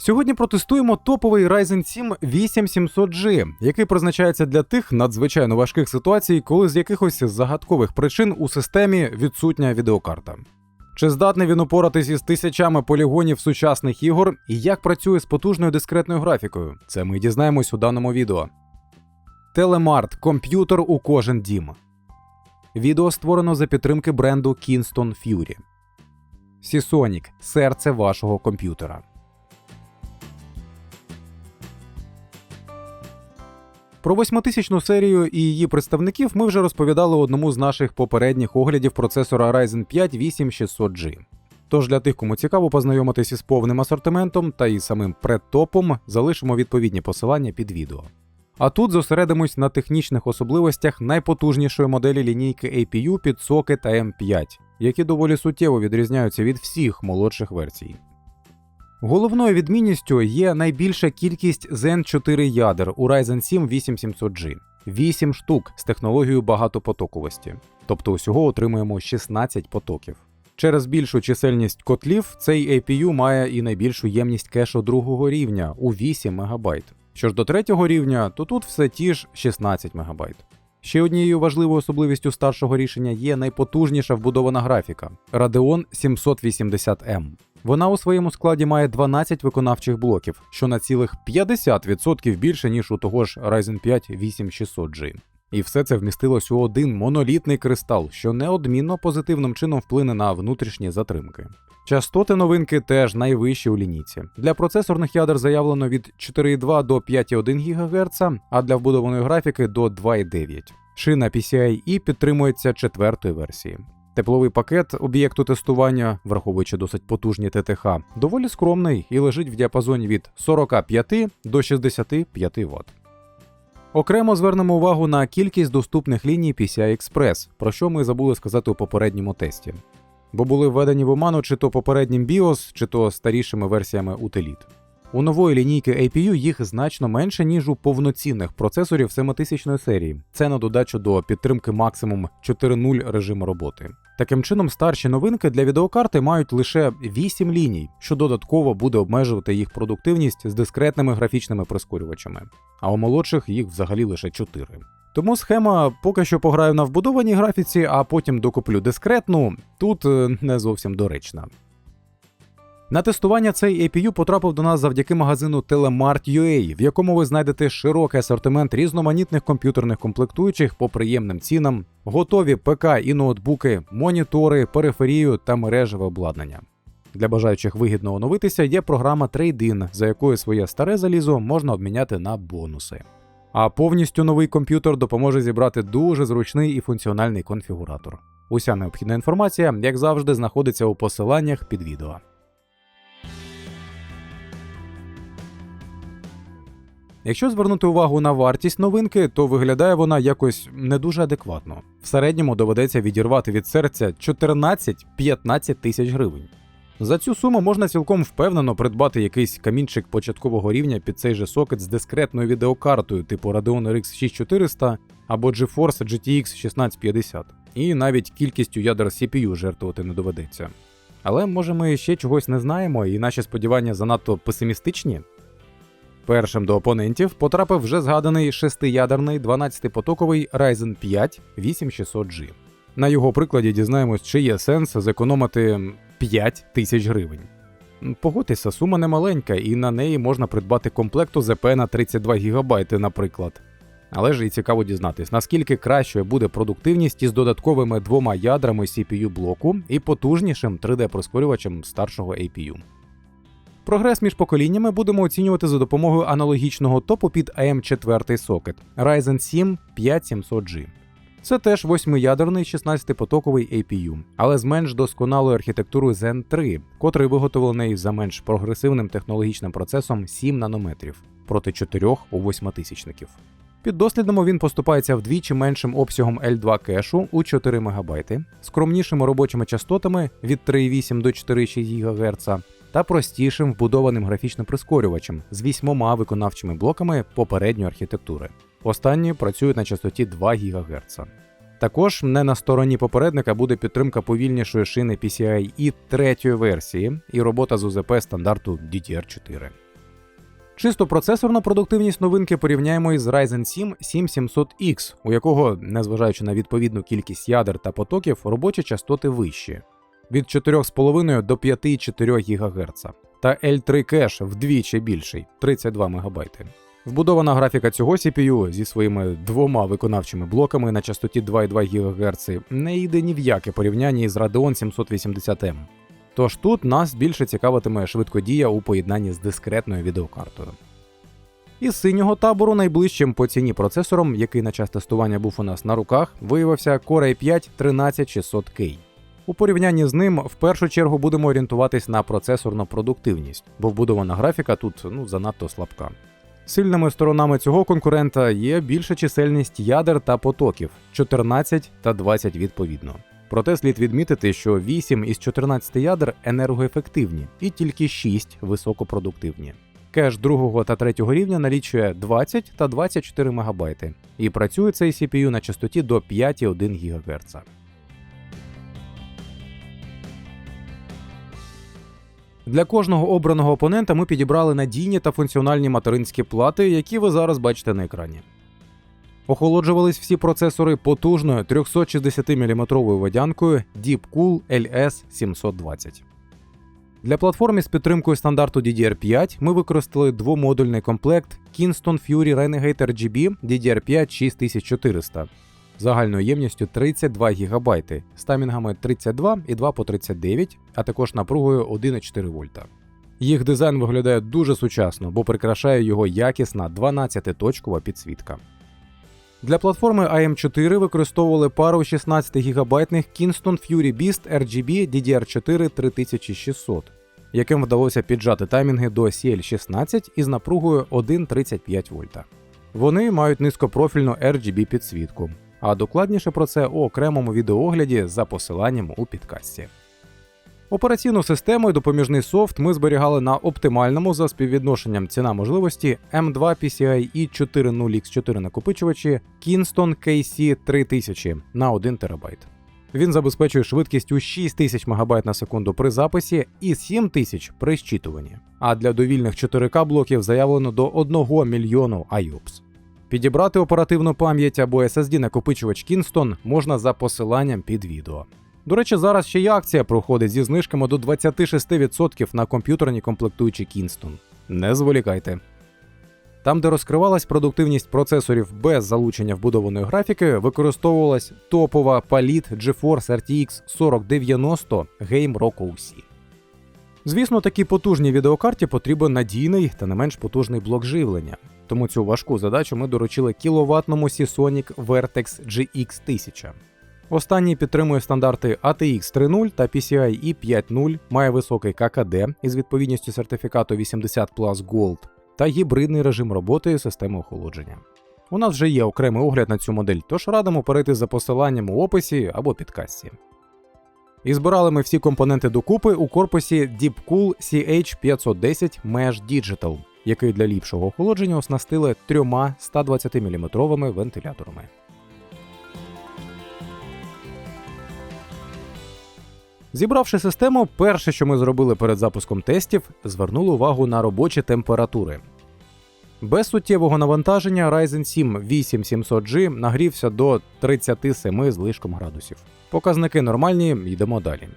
Сьогодні протестуємо топовий Ryzen 7 8700G, який призначається для тих надзвичайно важких ситуацій, коли з якихось загадкових причин у системі відсутня відеокарта. Чи здатний він упоратись із тисячами полігонів сучасних ігор і як працює з потужною дискретною графікою? Це ми дізнаємось у даному відео. Телемарт комп'ютер у кожен дім. Відео створено за підтримки бренду Kingston Fury. Seasonic – серце вашого комп'ютера. Про восьмитисячну серію і її представників ми вже розповідали одному з наших попередніх оглядів процесора Ryzen 5 8600G. Тож для тих, кому цікаво познайомитися із повним асортиментом та і самим предтопом, залишимо відповідні посилання під відео. А тут зосередимось на технічних особливостях найпотужнішої моделі лінійки APU під Socket AM5, які доволі суттєво відрізняються від всіх молодших версій. Головною відмінністю є найбільша кількість Zen 4 ядер у Ryzen 7 8700G 8 штук з технологією багатопотоковості, тобто усього отримуємо 16 потоків. Через більшу чисельність котлів цей APU має і найбільшу ємність кешу другого рівня у 8 МБ. Що ж до третього рівня, то тут все ті ж 16 МБ. Ще однією важливою особливістю старшого рішення є найпотужніша вбудована графіка Radeon 780M. Вона у своєму складі має 12 виконавчих блоків, що на цілих 50% більше, ніж у того ж Ryzen 5 8600G. І все це вмістилось у один монолітний кристал, що неодмінно позитивним чином вплине на внутрішні затримки. Частоти новинки теж найвищі у лінійці. Для процесорних ядер заявлено від 4,2 до 5,1 ГГц, а для вбудованої графіки до 2,9. Шина PCIe підтримується четвертої версії. Тепловий пакет об'єкту тестування, враховуючи досить потужні ТТХ, доволі скромний і лежить в діапазоні від 45 до 65 Вт. Окремо звернемо увагу на кількість доступних ліній PCI Express, про що ми забули сказати у попередньому тесті. Бо були введені в оману чи то попереднім BIOS, чи то старішими версіями утиліт. У нової лінійки APU їх значно менше, ніж у повноцінних процесорів 7000 серії. Це на додачу до підтримки максимум 4.0 режиму роботи. Таким чином, старші новинки для відеокарти мають лише 8 ліній, що додатково буде обмежувати їх продуктивність з дискретними графічними прискорювачами. А у молодших їх взагалі лише 4. Тому схема поки що пограю на вбудованій графіці, а потім докуплю дискретну, тут е, не зовсім доречна. На тестування цей APU потрапив до нас завдяки магазину Telemart.ua, в якому ви знайдете широкий асортимент різноманітних комп'ютерних комплектуючих по приємним цінам, готові ПК і ноутбуки, монітори, периферію та мережеве обладнання. Для бажаючих вигідно оновитися є програма Trade-in, за якою своє старе залізо можна обміняти на бонуси. А повністю новий комп'ютер допоможе зібрати дуже зручний і функціональний конфігуратор. Уся необхідна інформація, як завжди, знаходиться у посиланнях під відео. Якщо звернути увагу на вартість новинки, то виглядає вона якось не дуже адекватно. В середньому доведеться відірвати від серця 14-15 тисяч гривень. За цю суму можна цілком впевнено придбати якийсь камінчик початкового рівня під цей же сокет з дискретною відеокартою типу Radeon RX 6400 або GeForce GTX 1650, і навіть кількістю ядер CPU жертвувати не доведеться. Але може ми ще чогось не знаємо, і наші сподівання занадто песимістичні. Першим до опонентів потрапив вже згаданий шестиядерний 12-потоковий Ryzen 5 8600G. На його прикладі дізнаємось, чи є сенс зекономити 5 тисяч гривень. Погодьтеся, сума немаленька, і на неї можна придбати комплекту ЗП на 32 ГБ, наприклад. Але ж і цікаво дізнатись, наскільки кращою буде продуктивність із додатковими двома ядрами CPU блоку і потужнішим 3D-прискорювачем старшого APU. Прогрес між поколіннями будемо оцінювати за допомогою аналогічного топу під AM4 сокет Ryzen 7 5700G. Це теж восьмиядерний 16-потоковий APU, але з менш досконалою архітектурою Zen 3, котрий виготовлений за менш прогресивним технологічним процесом 7 нанометрів проти 4 у восьмитисячників. Під дослідом він поступається вдвічі меншим обсягом L2 кешу у 4 МБ, скромнішими робочими частотами від 3,8 до 4,6 ГГц та простішим вбудованим графічним прискорювачем з вісьмома виконавчими блоками попередньої архітектури. Останні працюють на частоті 2 ГГц. Також не на стороні попередника буде підтримка повільнішої шини PCIe третьої версії і робота з УЗП стандарту DDR4. Чисто процесорну продуктивність новинки порівняємо із Ryzen 7 7700X, у якого, незважаючи на відповідну кількість ядер та потоків, робочі частоти вищі від 4,5 до 5,4 ГГц, та L3 кеш вдвічі більший 32 МБ. Вбудована графіка цього CPU зі своїми двома виконавчими блоками на частоті 2,2 ГГц не йде ні в яке порівняння із Radeon 780M. Тож тут нас більше цікавитиме швидкодія у поєднанні з дискретною відеокартою. Із синього табору найближчим по ціні процесором, який на час тестування був у нас на руках, виявився Core i5 13600K. У порівнянні з ним в першу чергу будемо орієнтуватись на процесорну продуктивність, бо вбудована графіка тут ну, занадто слабка. Сильними сторонами цього конкурента є більша чисельність ядер та потоків 14 та 20 відповідно. Проте слід відмітити, що 8 із 14 ядер енергоефективні і тільки 6 високопродуктивні. Кеш другого та третього рівня налічує 20 та 24 МБ, і працює цей CPU на частоті до 5,1 ГГц. Для кожного обраного опонента ми підібрали надійні та функціональні материнські плати, які ви зараз бачите на екрані. Охолоджувались всі процесори потужною 360-мм водянкою Deepcool LS720. Для платформи з підтримкою стандарту DDR5 ми використали двомодульний комплект Kingston Fury Renegade RGB DDR5 6400 загальною ємністю 32 ГБ з таймінгами 32 і 2 по 39, а також напругою 1,4 вольта. Їх дизайн виглядає дуже сучасно, бо прикрашає його якісна 12-точкова підсвітка. Для платформи AM4 використовували пару 16 ГБ Kingston Fury Beast RGB DDR4 3600, яким вдалося піджати таймінги до CL16 із напругою 1,35 вольта. Вони мають низькопрофільну RGB підсвітку, а докладніше про це у окремому відеоогляді за посиланням у підкасті. Операційну систему і допоміжний софт ми зберігали на оптимальному за співвідношенням ціна можливості M2 PCIe 40X4 накопичувачі Kingston KC 3000 на 1 ТБ. Він забезпечує швидкість у 6000 МБ на секунду при записі і 7000 при щитуванні. А для довільних 4К блоків заявлено до 1 мільйону IOPS. Підібрати оперативну пам'ять або SSD накопичувач Kingston можна за посиланням під відео. До речі, зараз ще й акція проходить зі знижками до 26% на комп'ютерні комплектуючі Kingston. Не зволікайте. Там, де розкривалась продуктивність процесорів без залучення вбудованої графіки, використовувалась топова Palit GeForce RTX 4090 Game Rock OC. Звісно, такій потужній відеокарті потрібен надійний та не менш потужний блок живлення. Тому цю важку задачу ми доручили кіловатному Seasonic Vertex GX 1000. Останній підтримує стандарти ATX 3.0 та PCIe 5.0, має високий ККД із відповідністю сертифікату 80 Plus Gold та гібридний режим роботи системи охолодження. У нас вже є окремий огляд на цю модель, тож радимо перейти за посиланням у описі або підкасті. І збирали ми всі компоненти докупи у корпусі Deepcool CH510 Mesh Digital, який для ліпшого охолодження оснастили трьома 120 мм вентиляторами. Зібравши систему, перше, що ми зробили перед запуском тестів, звернули увагу на робочі температури. Без суттєвого навантаження Ryzen 7 8700G нагрівся до 37 з лишком градусів. Показники нормальні, йдемо далі.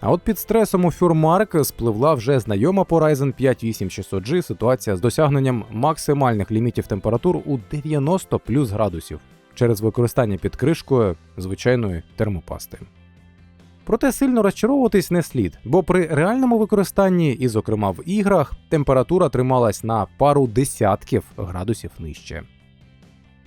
А от під стресом у Фюрмарк спливла вже знайома по Ryzen 5 8600G ситуація з досягненням максимальних лімітів температур у 90 плюс градусів через використання під кришкою звичайної термопасти. Проте сильно розчаровуватись не слід, бо при реальному використанні, і, зокрема в іграх, температура трималась на пару десятків градусів нижче.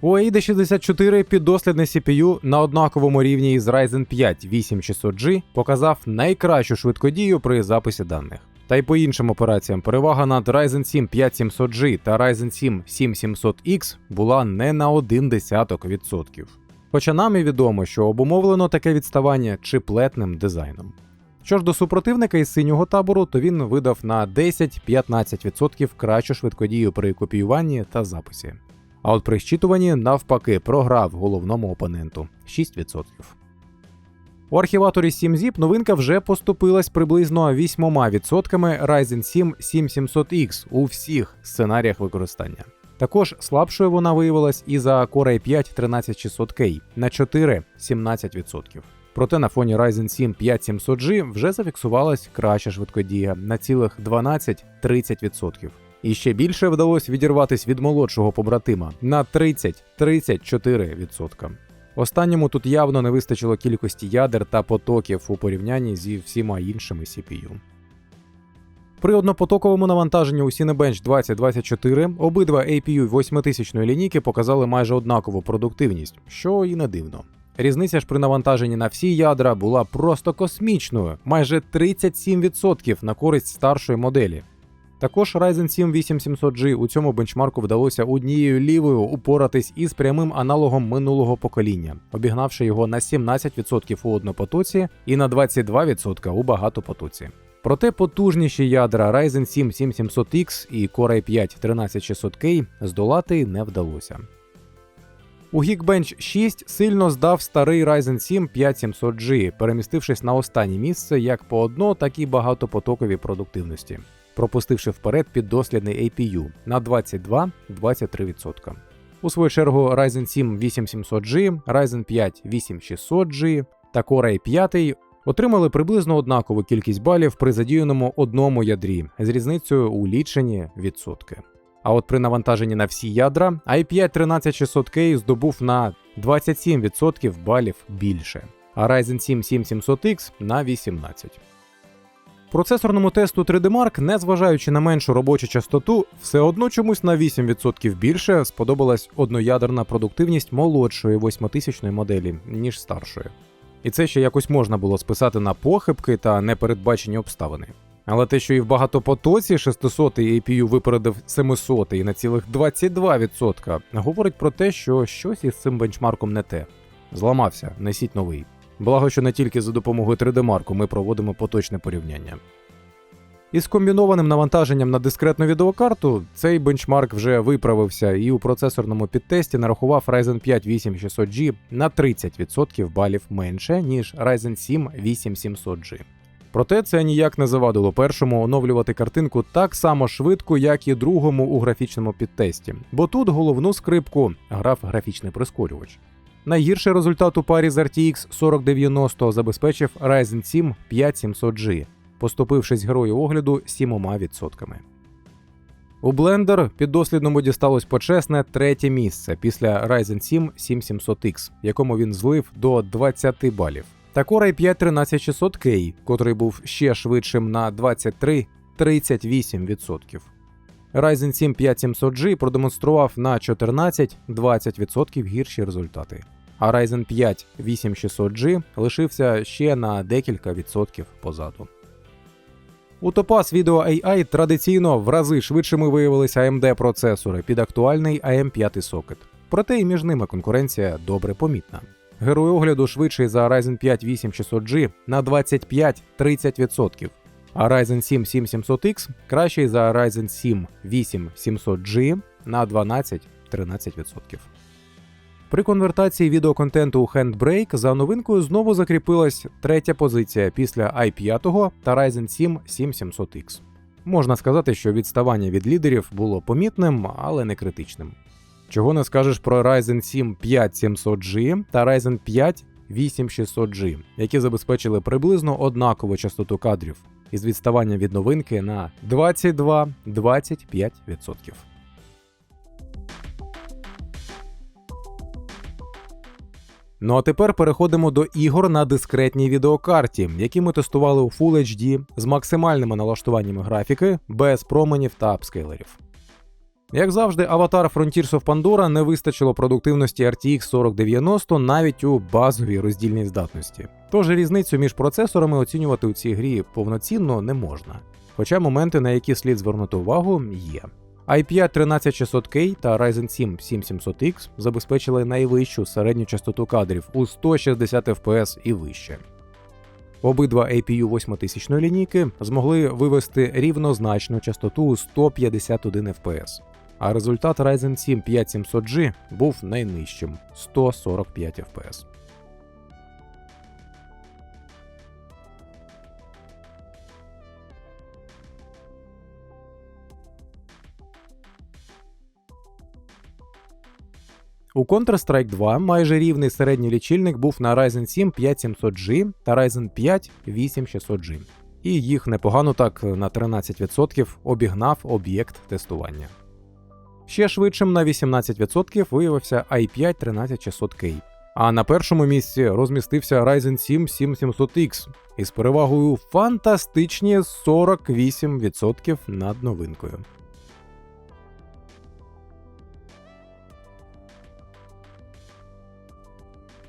У AIDA 64 піддослідний CPU на однаковому рівні із Ryzen 5 8600G показав найкращу швидкодію при записі даних. Та й по іншим операціям перевага над Ryzen 7 5700G та Ryzen 7 7700X була не на один десяток відсотків. Хоча нам і відомо, що обумовлено таке відставання чиплетним дизайном. Що ж до супротивника із синього табору, то він видав на 10-15% кращу швидкодію при копіюванні та записі. А от при щитуванні навпаки програв головному опоненту 6%. У архіваторі 7-ZIP новинка вже поступилась приблизно 8% Ryzen 7 7700X у всіх сценаріях використання. Також слабшою вона виявилась і за Core i5 13600K на 4-17%. Проте на фоні Ryzen 7 5700G вже зафіксувалась краща швидкодія на цілих 12-30%. І ще більше вдалося відірватися від молодшого побратима на 30-34%. Останньому тут явно не вистачило кількості ядер та потоків у порівнянні зі всіма іншими CPU. При однопотоковому навантаженні у Cinebench 2024 обидва APU 8000 лінійки показали майже однакову продуктивність, що і не дивно. Різниця ж при навантаженні на всі ядра була просто космічною, майже 37% на користь старшої моделі. Також Ryzen 7 8700G у цьому бенчмарку вдалося однією лівою упоратись із прямим аналогом минулого покоління, обігнавши його на 17% у однопотоці і на 22% у багатопотоці. Проте потужніші ядра Ryzen 7 7700X і Core i5 13600K здолати не вдалося. У Geekbench 6 сильно здав старий Ryzen 7 5700G, перемістившись на останнє місце як по одно, так і багатопотоковій продуктивності, пропустивши вперед піддослідний APU на 22-23%. У свою чергу Ryzen 7 8700G, Ryzen 5 8600G та Core i5 отримали приблизно однакову кількість балів при задіяному одному ядрі з різницею у лічені відсотки. А от при навантаженні на всі ядра i5 13600K здобув на 27% балів більше, а Ryzen 7 7700X на 18%. Процесорному тесту 3D Mark, незважаючи на меншу робочу частоту, все одно чомусь на 8% більше сподобалась одноядерна продуктивність молодшої 8000 моделі, ніж старшої. І це ще якось можна було списати на похибки та непередбачені обставини. Але те, що і в багатопотоці 600-й APU випередив 700-й на цілих 22%, говорить про те, що щось із цим бенчмарком не те. Зламався, несіть новий. Благо, що не тільки за допомогою 3D-марку ми проводимо поточне порівняння. Із комбінованим навантаженням на дискретну відеокарту цей бенчмарк вже виправився і у процесорному підтесті нарахував Ryzen 5 8600G на 30% балів менше, ніж Ryzen 7 8700G. Проте це ніяк не завадило першому оновлювати картинку так само швидко, як і другому у графічному підтесті, бо тут головну скрипку грав графічний прискорювач. Найгірший результат у парі з RTX 4090 забезпечив Ryzen 7 5700G, поступившись герою огляду 7%. У Blender піддослідному дісталось почесне третє місце після Ryzen 7 7700X, якому він злив до 20 балів. Та Core i5 13600K, котрий був ще швидшим на 23-38%. Ryzen 7 5700G продемонстрував на 14-20% гірші результати, а Ryzen 5 8600G лишився ще на декілька відсотків позаду. У Topaz Video AI традиційно в рази швидшими виявилися AMD процесори під актуальний AM5 сокет. Проте і між ними конкуренція добре помітна. Герой огляду швидший за Ryzen 5 8600G на 25-30%, а Ryzen 7 7700X кращий за Ryzen 7 8700G на 12-13%. При конвертації відеоконтенту у Handbrake за новинкою знову закріпилась третя позиція після i5 та Ryzen 7 7700X. Можна сказати, що відставання від лідерів було помітним, але не критичним. Чого не скажеш про Ryzen 7 5700G та Ryzen 5 8600G, які забезпечили приблизно однакову частоту кадрів із відставанням від новинки на 22-25%. Ну а тепер переходимо до ігор на дискретній відеокарті, які ми тестували у Full HD з максимальними налаштуваннями графіки, без променів та апскейлерів. Як завжди, аватар Frontiers of Pandora не вистачило продуктивності RTX 4090 навіть у базовій роздільній здатності. Тож різницю між процесорами оцінювати у цій грі повноцінно не можна. Хоча моменти, на які слід звернути увагу, є. i5 13600K та Ryzen 7 7700X забезпечили найвищу середню частоту кадрів у 160 FPS і вище. Обидва APU 8000 лінійки змогли вивести рівнозначну частоту у 151 FPS, а результат Ryzen 7 5700G був найнижчим 145 FPS. У Counter-Strike 2 майже рівний середній лічильник був на Ryzen 7 5700G та Ryzen 5 8600G. І їх непогано так на 13% обігнав об'єкт тестування. Ще швидшим на 18% виявився i5 13600K. А на першому місці розмістився Ryzen 7 7700X із перевагою фантастичні 48% над новинкою.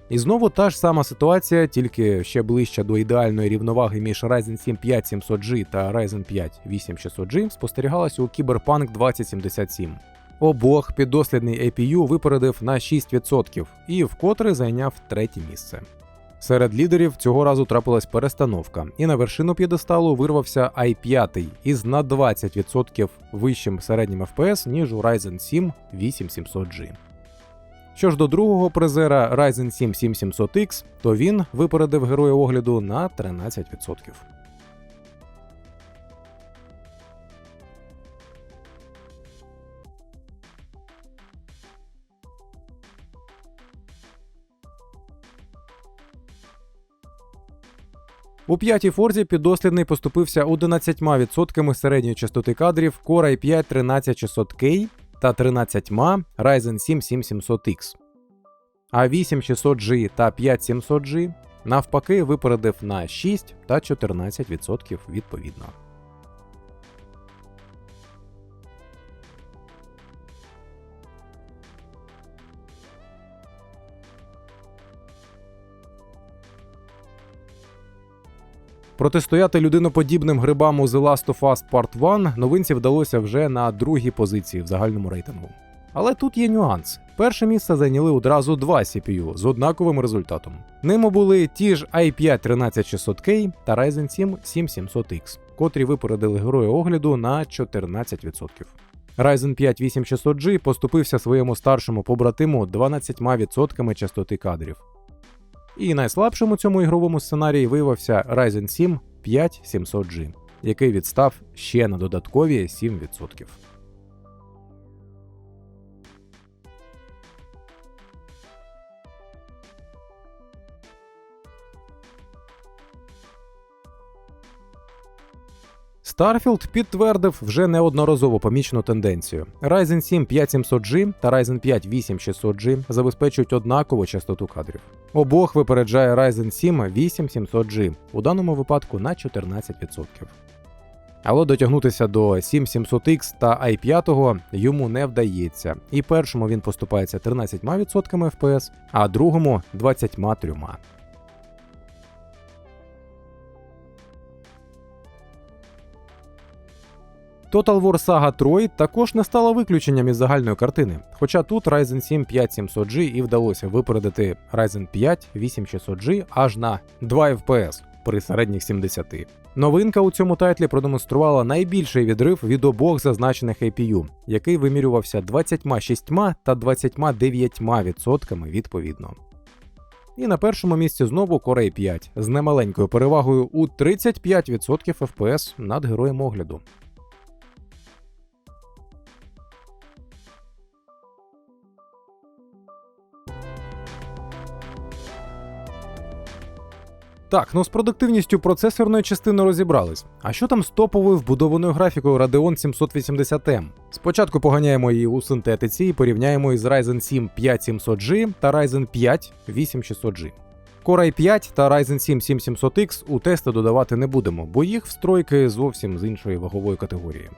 І знову та ж сама ситуація, тільки ще ближче до ідеальної рівноваги між Ryzen 7 5700G та Ryzen 5 8600G спостерігалася у Cyberpunk 2077. Обох піддослідний APU випередив на 6% і вкотре зайняв третє місце. Серед лідерів цього разу трапилась перестановка, і на вершину п'єдесталу вирвався i5 із на 20% вищим середнім FPS, ніж у Ryzen 7 8700G. Що ж до другого призера Ryzen 7 7700X, то він випередив героя огляду на 13%. У п'ятій форзі піддослідний поступився 11% середньої частоти кадрів Core i5 13600K та 13 Ryzen 7 7700X. А 8600G та 5700G навпаки випередив на 6 та 14% відповідно. Протистояти людиноподібним грибам у The Last of Us Part 1 новинці вдалося вже на другій позиції в загальному рейтингу. Але тут є нюанс. Перше місце зайняли одразу два CPU з однаковим результатом. Ними були ті ж i5 13600K та Ryzen 7 7700X, котрі випередили героя огляду на 14%. Ryzen 5 8600G поступився своєму старшому побратиму 12% частоти кадрів. І найслабшим у цьому ігровому сценарії виявився Ryzen 7 5700G, який відстав ще на додаткові 7%. Starfield підтвердив вже неодноразово помічену тенденцію. Ryzen 7 5700G та Ryzen 5 8600G забезпечують однакову частоту кадрів. Обох випереджає Ryzen 7 8700G, у даному випадку на 14%. Але дотягнутися до 7700X та i5 йому не вдається, і першому він поступається 13% FPS, а другому 23%. Total War Saga Troy також не стала виключенням із загальної картини, хоча тут Ryzen 7 5700G і вдалося випередити Ryzen 5 8600G аж на 2 FPS при середніх 70. Новинка у цьому тайтлі продемонструвала найбільший відрив від обох зазначених APU, який вимірювався 26 та 29% відповідно. І на першому місці знову Core 5 з немаленькою перевагою у 35% FPS над героєм огляду. Так, ну з продуктивністю процесорної частини розібрались. А що там з топовою вбудованою графікою Radeon 780M? Спочатку поганяємо її у синтетиці і порівняємо із Ryzen 7 5700G та Ryzen 5 8600G. Core i5 та Ryzen 7 7700X у тести додавати не будемо, бо їх встройки зовсім з іншої вагової категорії.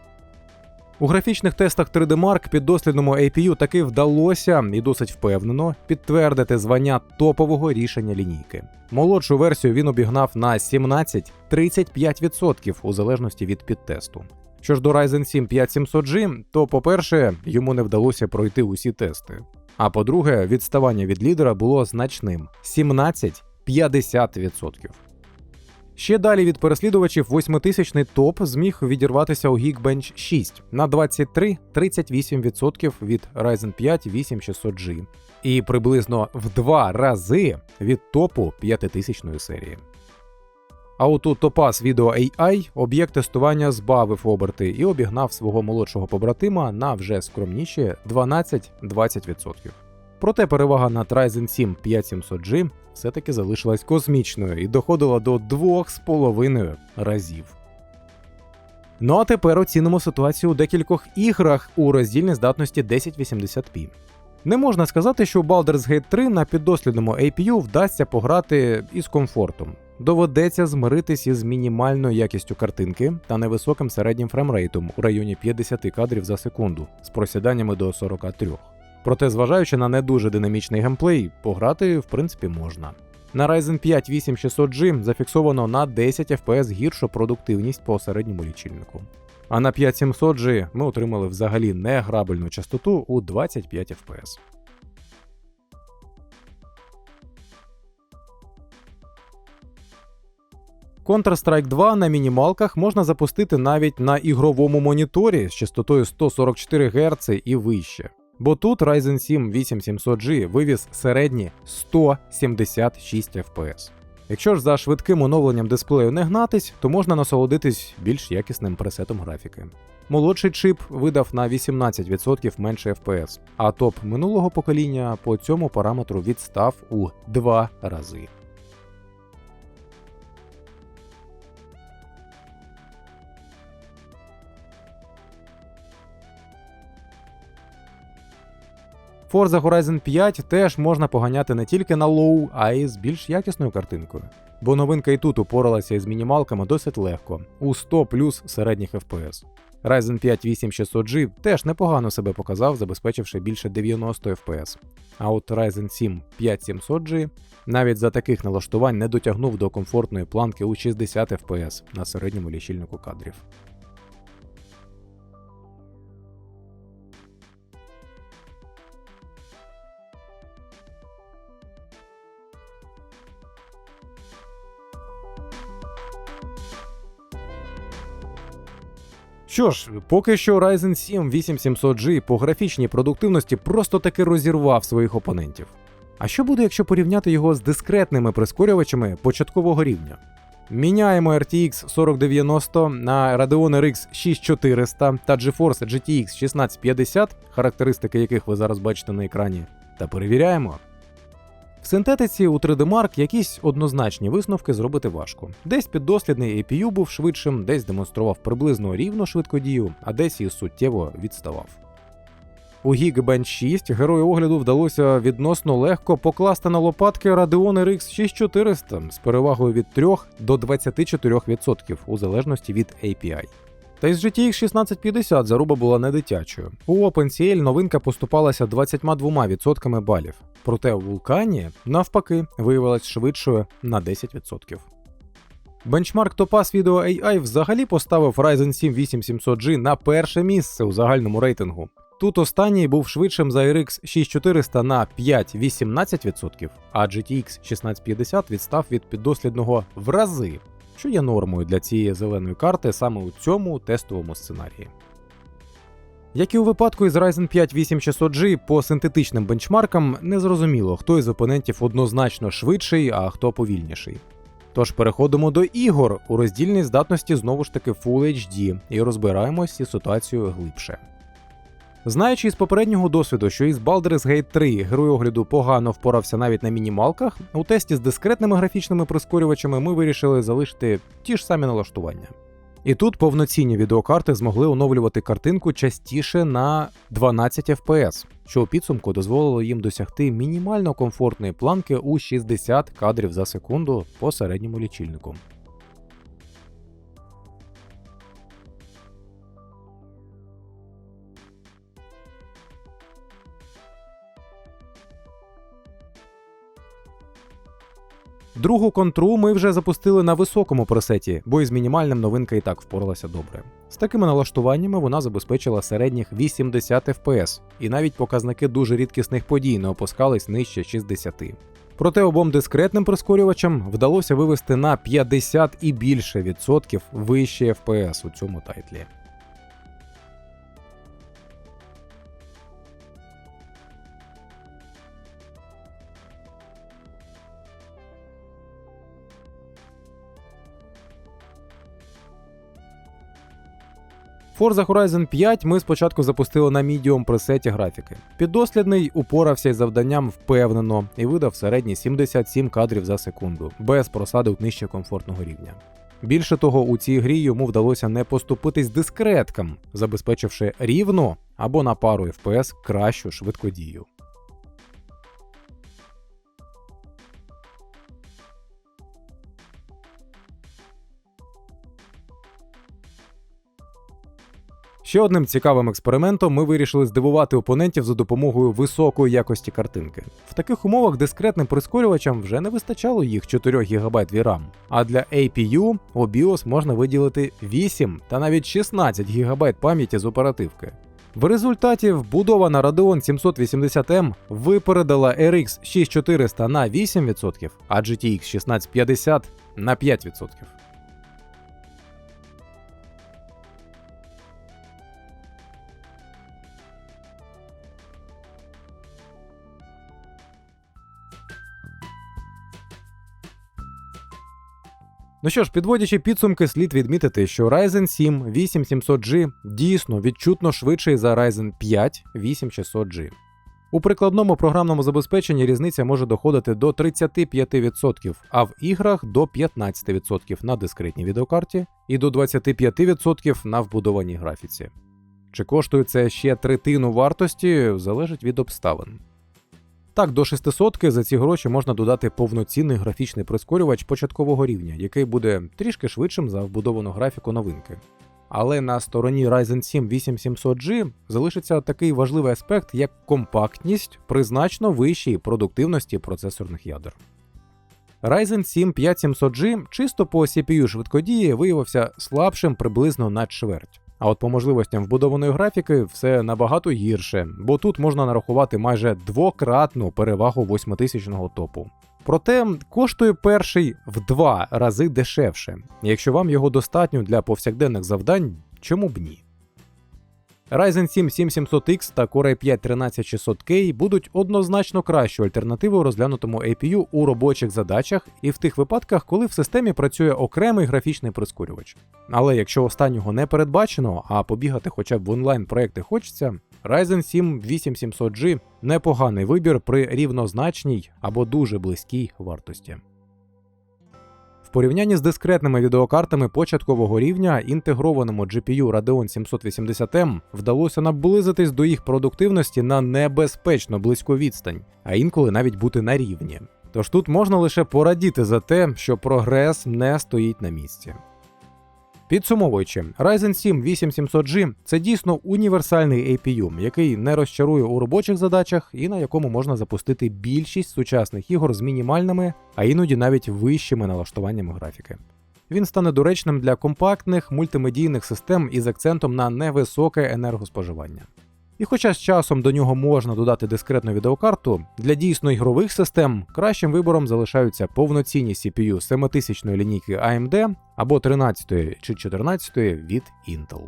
У графічних тестах 3D Mark піддослідному APU таки вдалося і досить впевнено підтвердити звання топового рішення лінійки. Молодшу версію він обігнав на 17-35% у залежності від підтесту. Що ж до Ryzen 7 5700G, то, по-перше, йому не вдалося пройти усі тести. А по-друге, відставання від лідера було значним 17-50%. Ще далі від переслідувачів восьмитисячний топ зміг відірватися у Geekbench 6 на 23-38% від Ryzen 5 8600G і приблизно в два рази від топу 5000 серії. А от у Topaz Video AI об'єкт тестування збавив оберти і обігнав свого молодшого побратима на вже скромніші 12-20%. Проте перевага над Ryzen 7 5700G все-таки залишилась космічною і доходила до 2,5 разів. Ну а тепер оцінимо ситуацію у декількох іграх у роздільній здатності 1080p. Не можна сказати, що Baldur's Gate 3 на піддослідному APU вдасться пограти із комфортом. Доведеться змиритись із мінімальною якістю картинки та невисоким середнім фреймрейтом у районі 50 кадрів за секунду з просіданнями до 43. Проте, зважаючи на не дуже динамічний геймплей, пограти в принципі можна. На Ryzen 5 8600G зафіксовано на 10 FPS гіршу продуктивність по середньому лічильнику. А на 5700G ми отримали взагалі неграбельну частоту у 25 FPS. Counter-Strike 2 на мінімалках можна запустити навіть на ігровому моніторі з частотою 144 Гц і вище. Бо тут Ryzen 7 8700G вивіз середні 176 FPS. Якщо ж за швидким оновленням дисплею не гнатись, то можна насолодитись більш якісним пресетом графіки. Молодший чип видав на 18% менше FPS, а топ минулого покоління по цьому параметру відстав у 2 рази. Forza Horizon 5 теж можна поганяти не тільки на лоу, а й з більш якісною картинкою. Бо новинка і тут упоралася із мінімалками досить легко, у 100 плюс середніх FPS. Ryzen 5 8600G теж непогано себе показав, забезпечивши більше 90 FPS. А от Ryzen 7 5700G навіть за таких налаштувань не дотягнув до комфортної планки у 60 FPS на середньому лічильнику кадрів. Що ж, поки що Ryzen 7 8700G по графічній продуктивності просто таки розірвав своїх опонентів. А що буде, якщо порівняти його з дискретними прискорювачами початкового рівня? Міняємо RTX 4090 на Radeon RX 6400 та GeForce GTX 1650, характеристики яких ви зараз бачите на екрані, та перевіряємо. В синтетиці у 3D Mark якісь однозначні висновки зробити важко. Десь піддослідний APU був швидшим, десь демонстрував приблизно рівну швидкодію, а десь і суттєво відставав. У Geekbench 6 герою огляду вдалося відносно легко покласти на лопатки Radeon RX 6400 з перевагою від 3 до 24% у залежності від API. Та із GTX 1650 заруба була не дитячою. У OpenCL новинка поступалася 22% балів, проте у вулкані, навпаки, виявилась швидшою на 10%. Бенчмарк Topaz Video AI взагалі поставив Ryzen 7 8700G на перше місце у загальному рейтингу. Тут останній був швидшим за RX 6400 на 5-18%, а GTX 1650 відстав від піддослідного в рази що є нормою для цієї зеленої карти саме у цьому тестовому сценарії. Як і у випадку із Ryzen 5 8600G по синтетичним бенчмаркам, незрозуміло, хто із опонентів однозначно швидший, а хто повільніший. Тож переходимо до ігор у роздільній здатності знову ж таки Full HD і розбираємось із ситуацією глибше. Знаючи із попереднього досвіду, що із Baldur's Gate 3 герой огляду погано впорався навіть на мінімалках, у тесті з дискретними графічними прискорювачами ми вирішили залишити ті ж самі налаштування. І тут повноцінні відеокарти змогли оновлювати картинку частіше на 12 FPS, що у підсумку дозволило їм досягти мінімально комфортної планки у 60 кадрів за секунду по середньому лічильнику. Другу контру ми вже запустили на високому пресеті, бо із мінімальним новинка і так впоралася добре. З такими налаштуваннями вона забезпечила середніх 80 FPS, і навіть показники дуже рідкісних подій не опускались нижче 60. Проте обом дискретним прискорювачам вдалося вивести на 50 і більше відсотків вище FPS у цьому тайтлі. Forza Horizon 5 ми спочатку запустили на Medium пресеті графіки. Піддослідний упорався із завданням впевнено і видав середні 77 кадрів за секунду, без просадок нижче комфортного рівня. Більше того, у цій грі йому вдалося не поступитись дискреткам, забезпечивши рівно або на пару FPS кращу швидкодію. Ще одним цікавим експериментом ми вирішили здивувати опонентів за допомогою високої якості картинки. В таких умовах дискретним прискорювачам вже не вистачало їх 4 ГБ VRAM, а для APU у BIOS можна виділити 8 та навіть 16 ГБ пам'яті з оперативки. В результаті вбудована Radeon 780M випередила RX 6400 на 8%, а GTX 1650 на 5%. Ну що ж, підводячи підсумки, слід відмітити, що Ryzen 7 8700G дійсно відчутно швидший за Ryzen 5 8600G. У прикладному програмному забезпеченні різниця може доходити до 35%, а в іграх до 15% на дискретній відеокарті і до 25% на вбудованій графіці. Чи коштує це ще третину вартості, залежить від обставин. Так, до 600 за ці гроші можна додати повноцінний графічний прискорювач початкового рівня, який буде трішки швидшим за вбудовану графіку новинки. Але на стороні Ryzen 7 8700G залишиться такий важливий аспект, як компактність при значно вищій продуктивності процесорних ядер. Ryzen 7 5700G чисто по CPU швидкодії виявився слабшим приблизно на чверть. А от по можливостям вбудованої графіки все набагато гірше, бо тут можна нарахувати майже двократну перевагу 8000-го топу. Проте коштує перший в два рази дешевше. Якщо вам його достатньо для повсякденних завдань, чому б ні? Ryzen 7 7700X та Core i5 13600K будуть однозначно кращою альтернативою розглянутому APU у робочих задачах і в тих випадках, коли в системі працює окремий графічний прискорювач. Але якщо останнього не передбачено, а побігати хоча б в онлайн проекти хочеться, Ryzen 7 8700G непоганий вибір при рівнозначній або дуже близькій вартості. Порівнянні з дискретними відеокартами початкового рівня інтегрованому GPU Radeon 780M вдалося наблизитись до їх продуктивності на небезпечно близьку відстань, а інколи навіть бути на рівні. Тож тут можна лише порадіти за те, що прогрес не стоїть на місці. Підсумовуючи, Ryzen 7 8700G це дійсно універсальний APU, який не розчарує у робочих задачах і на якому можна запустити більшість сучасних ігор з мінімальними, а іноді навіть вищими налаштуваннями графіки. Він стане доречним для компактних мультимедійних систем із акцентом на невисоке енергоспоживання. І хоча з часом до нього можна додати дискретну відеокарту, для дійсно ігрових систем кращим вибором залишаються повноцінні CPU 7000 лінійки AMD або 13 чи 14 від Intel.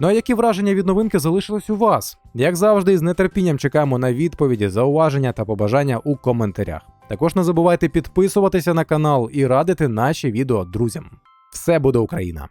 Ну а які враження від новинки залишились у вас? Як завжди, з нетерпінням чекаємо на відповіді, зауваження та побажання у коментарях. Також не забувайте підписуватися на канал і радити наші відео друзям. Все буде Україна!